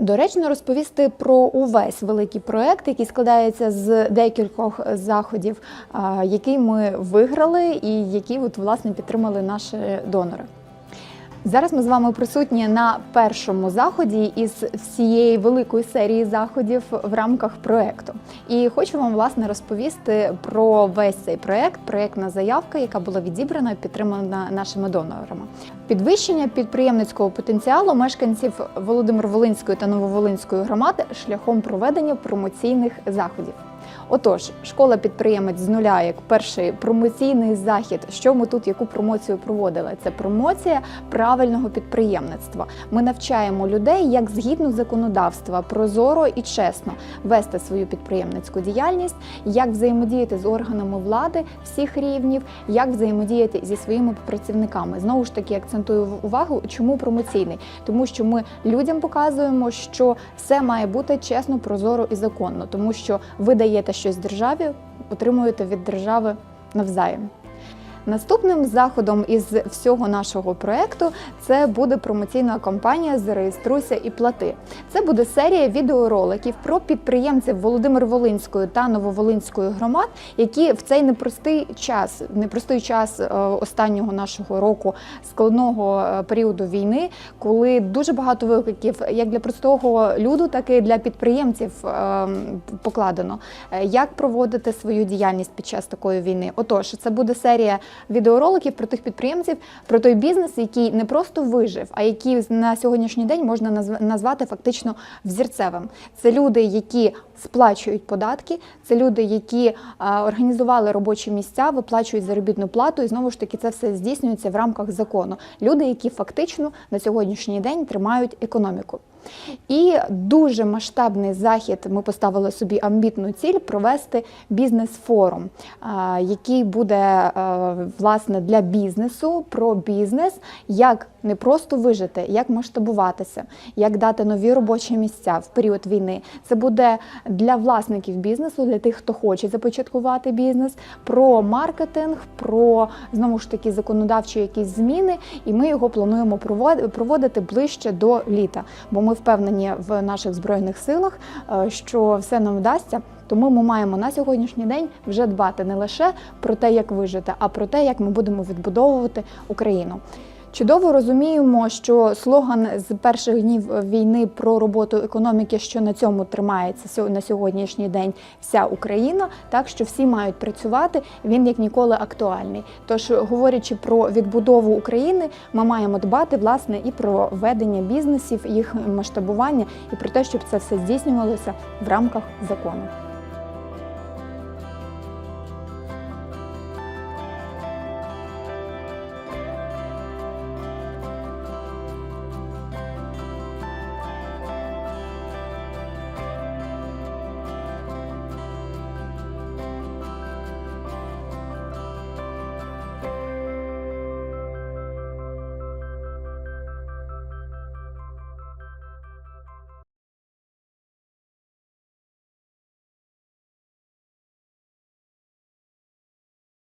Доречно розповісти про увесь великий проект, який складається з декількох заходів, який ми виграли і які от, власне підтримали наші донори. Зараз ми з вами присутні на першому заході із всієї великої серії заходів в рамках проекту. І хочу вам власне розповісти про весь цей проект, проектна заявка, яка була відібрана і підтримана нашими донорами. Підвищення підприємницького потенціалу мешканців Володимир-Волинської та Нововолинської громади шляхом проведення промоційних заходів. Отож, школа підприємець з нуля як перший промоційний захід. Що ми тут яку промоцію проводили? Це промоція правильного підприємництва. Ми навчаємо людей, як згідно законодавства, прозоро і чесно вести свою підприємницьку діяльність, як взаємодіяти з органами влади всіх рівнів, як взаємодіяти зі своїми працівниками. Знову ж таки акцентую увагу, чому промоційний, тому що ми людям показуємо, що все має бути чесно, прозоро і законно, тому що ви даєте щось державі, отримуєте від держави навзаєм. Наступним заходом із всього нашого проекту це буде промоційна кампанія Зареєструйся і плати. Це буде серія відеороликів про підприємців Володимир-Волинської та Нововолинської громад, які в цей непростий час, непростий час е, останнього нашого року складного е, періоду війни, коли дуже багато викликів як для простого люду, так і для підприємців е, покладено. Як проводити свою діяльність під час такої війни? Отож, це буде серія відеороликів про тих підприємців, про той бізнес, який не просто вижив, а який на сьогоднішній день можна назв- назвати фактично взірцевим. Це люди, які сплачують податки, це люди, які організували робочі місця, виплачують заробітну плату, і знову ж таки це все здійснюється в рамках закону. Люди, які фактично на сьогоднішній день тримають економіку. І дуже масштабний захід. Ми поставили собі амбітну ціль провести бізнес-форум, який буде власне для бізнесу про бізнес, як не просто вижити, як масштабуватися, як дати нові робочі місця в період війни. Це буде для власників бізнесу, для тих, хто хоче започаткувати бізнес, про маркетинг, про знову ж таки законодавчі якісь зміни. І ми його плануємо проводити ближче до літа. Бо ми впевнені в наших збройних силах, е, що все нам вдасться. Тому ми маємо на сьогоднішній день вже дбати не лише про те, як вижити, а про те, як ми будемо відбудовувати Україну. Чудово розуміємо, що слоган з перших днів війни про роботу економіки, що на цьому тримається на сьогоднішній день вся Україна, так що всі мають працювати. Він як ніколи актуальний. Тож, говорячи про відбудову України, ми маємо дбати власне і про ведення бізнесів, їх масштабування, і про те, щоб це все здійснювалося в рамках закону.